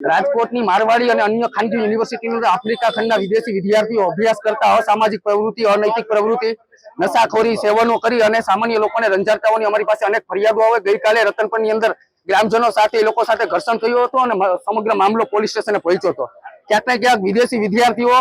રાજકોટની મારવાડી અને અન્ય ખાનગી યુનિવર્સિટીની આફ્રિકા ખંડના વિદેશી વિદ્યાર્થીઓ અભ્યાસ કરતા અસામાજિક પ્રવૃત્તિ, અનૈતિક પ્રવૃત્તિ, નશાખોરી, સેવનો કરી અને સામાન્ય લોકોને રંજાડતાઓની અમારી પાસે અનેક ફરિયાદો આવે. ગઈકાલે રતનપરની અંદર ગ્રામજનો સાથે, એ લોકો સાથે ઘર્ષણ થયું હતું અને સમગ્ર મામલો પોલીસ સ્ટેશને પહોંચ્યો હતો. ક્યાંક ને ક્યાંક વિદેશી વિદ્યાર્થીઓ,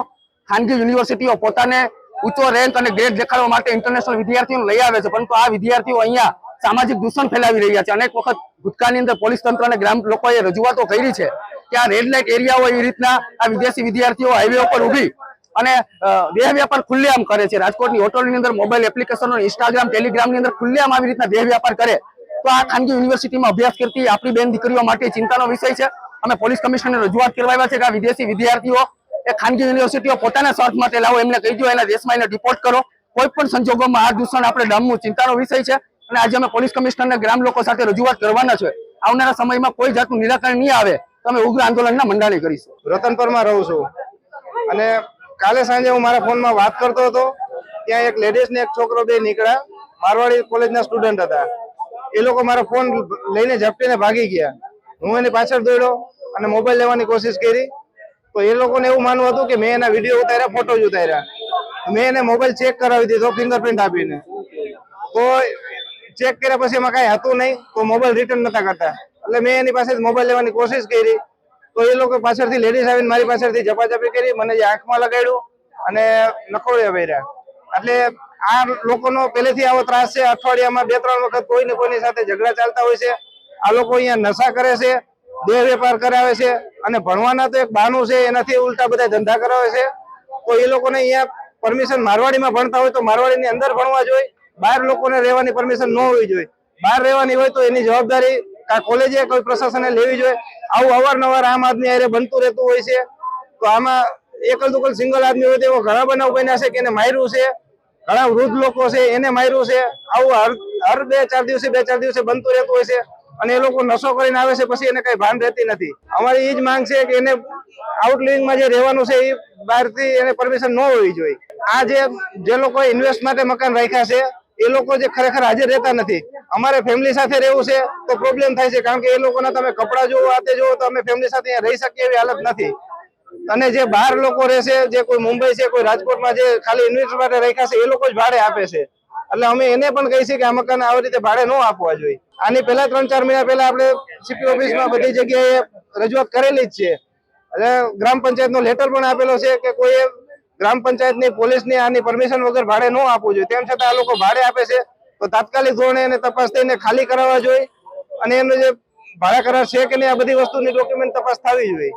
ખાનગી યુનિવર્સિટીઓ પોતાને ઊંચો રેન્ક અને ગ્રેડ દેખાડવા માટે ઇન્ટરનેશનલ વિદ્યાર્થીઓને લઈ આવે છે, પરંતુ આ વિદ્યાર્થીઓ અહીંયા સામાજિક દૂષણ ફેલાવી રહ્યા છે. અનેક વખત ભૂતકાળની અંદર પોલીસ તંત્ર અને ગ્રામ લોકોએ રજૂઆતો કરી છે. આ રેડ લાઇટ એરિયા હોય એ રીતના આ વિદેશી વિદ્યાર્થીઓ હાઈવે ઉપર ઊભી અને દેહ વ્યાપાર ખુલ્લેઆમ કરે છે. રાજકોટની હોટલની અંદર મોબાઈલ એપ્લિકેશનો ઇન્સ્ટાગ્રામ ટેલિગ્રામની અંદર ખુલ્લેઆમ આવી રીતના દેહ વ્યાપાર કરે. તો આ ખાનગી યુનિવર્સિટીમાં અભ્યાસ કરતી આપણી બેન દીકરીઓ માટે ચિંતાનો વિષય છે. અમે પોલીસ કમિશનરને રજૂઆત કરવા છે કે આ વિદેશી વિદ્યાર્થીઓ એ ખાનગી યુનિવર્સિટીઓ પોતાના સ્વાર્થ માટે લાવો, એમને કહી દો, એના દેશમાં એને ડિપોર્ટ કરો. કોઈ પણ સંજોગોમાં આ દૂષણ આપણે ડામવું ચિંતાનો વિષય છે. અને આજે અમે પોલીસ કમિશનરને ગ્રામ લોકો સાથે રજૂઆત કરવાના છે. આવનારા સમયમાં કોઈ જાતનું નિરાકરણ નહીં આવે. તો અમે ઉગ્ર આંદોલનના મંડાણી કરીશું. રતનપરમાં રહું છું. અને કાલે સાંજે હું મારા ફોનમાં વાત કરતો હતો, ત્યાં એક લેડીઝ ને એક છોકરો બે નીકળ્યા. મારવાડી કોલેજના સ્ટુડન્ટ હતા. એ લોકો મારો ફોન લઈને ઝપટીને ભાગી ગયા. હું એની પાછળ દોડ્યો અને મોબાઈલ લેવાની કોશિશ કરી. તો એ લોકોને એવું માનવું હતું કે મેં એના વીડિયો ઉતાર્યા ફોટો જ ઉતાર્યા. મેં એને મોબાઈલ ચેક કરાવી દીધો, ફિંગરપ્રિન્ટ આપીને. તો ચેક કર્યા પછી એમાં કાંઈ હતું નહીં, તો મોબાઈલ રિટર્ન નતા કરતા. એટલે મેં એની પાસે મોબાઈલ લેવાની કોશિશ કરી. તો એ લોકો પાછળથી લેડીઝ આવીને મારી પાસેથી ઝપાઝપી કરી, મને જે આંખમાં લગાડ્યું અને નખોડિયા ભર્યા એટલે આ લોકોનો પહેલેથી આવો ત્રાસ છે. અઠવાડિયામાં બે ત્રણ વખત કોઈ ને કોઈની સાથે ઝઘડા ચાલતા હોય છે. આ લોકો અહીંયા નશા કરે છે, દેહ વેપાર કરાવે છે અને ભણવાના તો એક બહાનું છે, એનાથી ઉલટા બધા ધંધા કરાવે છે. તો એ લોકોને અહીંયા પરમિશન મારવાડીમાં ભણતા હોય તો મારવાડીની અંદર ભણવા જોઈએ. બહાર લોકોને રહેવાની પરમિશન ન હોવી જોઈએ. બહાર રહેવાની હોય તો એની જવાબદારી આ કોલેજે કોઈ પ્રશાસને લેવી જોઈએ? આવું અવારનવાર આમ આદમી હારે બનતું રહેતું હોય છે. તો આમાં એકલ દુકલ સિંગલ આદમી હોય તો ઘણા બનાવ બન્યા છે કે એને માર્યું છે. ઘણા વૃદ્ધ લોકો છે, એને માર્યું છે. આવું હર હર બે ચાર દિવસે, બે ચાર દિવસે બનતું રહેતું હોય છે અને એ લોકો નશો કરીને આવે છે, પછી એને કઈ ભાન રહેતી નથી. અમારી એ જ માંગ છે કે એને આઉટલિવિંગમાં જે રહેવાનું છે એ બહારથી એને પરમિશન ન હોવી જોઈએ. આ જે જે લોકો ઇન્વેસ્ટ માટે મકાન રાખ્યા છે એ લોકો જે ખરેખર હાજર રહેતા નથી. અમારે ફેમિલી સાથે રહેવું છે તો પ્રોબ્લેમ થાય છે. કારણ કે એ લોકોના તમે કપડા જોવો, આતે જોવો, તો અમે ફેમિલી સાથે રહી શકીએ એવી હાલત નથી. અને જે બહાર લોકો રહેશે, જે કોઈ મુંબઈ છે, કોઈ રાજકોટમાં જે ખાલી ઇન્વેસ્ટર માટે રાખ્યા છે, એ લોકો જ ભાડે આપે છે. એટલે અમે એને પણ કહી છીએ કે આ મકાન આવી રીતે ભાડે ન આપવા જોઈએ. આની પહેલા ત્રણ ચાર મહિના પહેલા આપણે સીપી ઓફિસમાં બધી જગ્યાએ રજૂઆત કરેલી જ છે. એટલે ગ્રામ પંચાયતનો લેટર પણ આપેલો છે કે કોઈ ગ્રામ પંચાયતની પોલીસની આની પરમિશન વગર ભાડે ન આપવું જોઈએ. તેમ છતાં આ લોકો ભાડે આપે છે. તો તાત્કાલિક ધોરણે એને તપાસ થઈને ખાલી કરાવવા જોઈએ. અને એમનો જે ભાડા કરાર છે કે નહીં, આ બધી વસ્તુની ડોક્યુમેન્ટ તપાસ થવી જોઈએ.